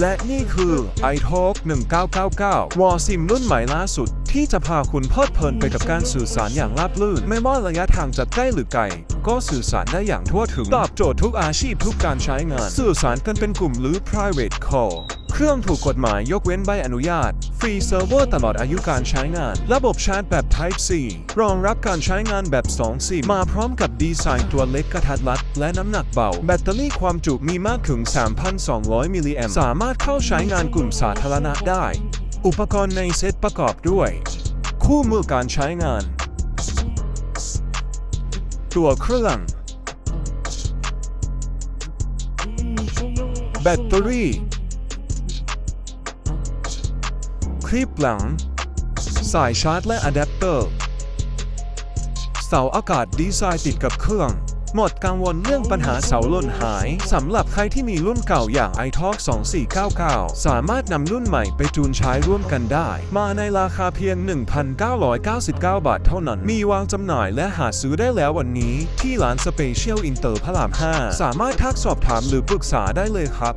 และนี่คือ iTalk 1999 วอซิมรุ่นใหม่ล่าสุด ที่จะพาคุณเพลิดเพลินไปกับการสื่อสารอย่างราบรื่น ไม่ว่าระยะทางจะใกล้หรือไกล ก็สื่อสารได้อย่างทั่วถึง ตอบโจทย์ทุกอาชีพทุกการใช้งาน สื่อสารกันเป็นกลุ่มหรือ private call เครื่องถูกกฎหมายยกเว้นใบอนุญาต ฟรีเซิร์ฟเวอร์ตลอดอายุการใช้งาน ระบบชาร์จแบบ Type C รองรับการใช้งานแบบ2 4มาพร้อมกับดีไซน์ตัวเล็กกระทัดรัด และน้ำหนักเบา แบตเตอรี่ความจุมีมากถึง 3,200 มิลลิแอมป์สามารถเข้าใช้งานกลุ่มสาธารณะได้ อุปกรณ์ในเซตประกอบด้วย คู่มือการใช้งาน ตัวเครื่อง แบตเตอรี่ คลิปหลัง สายชาร์จและอะแดปเตอร์ เสาอากาศดีไซน์ติดกับเครื่อง หมดกังวลเรื่องปัญหาเสาหล่นหาย สำหรับใครที่มีรุ่นเก่าอย่าง iTalk 2499 สามารถนำรุ่นใหม่ไปจูนใช้ร่วมกันได้ มาในราคาเพียง 1,999 บาทเท่านั้น มีวางจำหน่ายและหาซื้อได้แล้ววันนี้ ที่ร้านสเปเชียลอินเตอร์พระราม 5 สามารถทักสอบถามหรือปรึกษาได้เลยครับ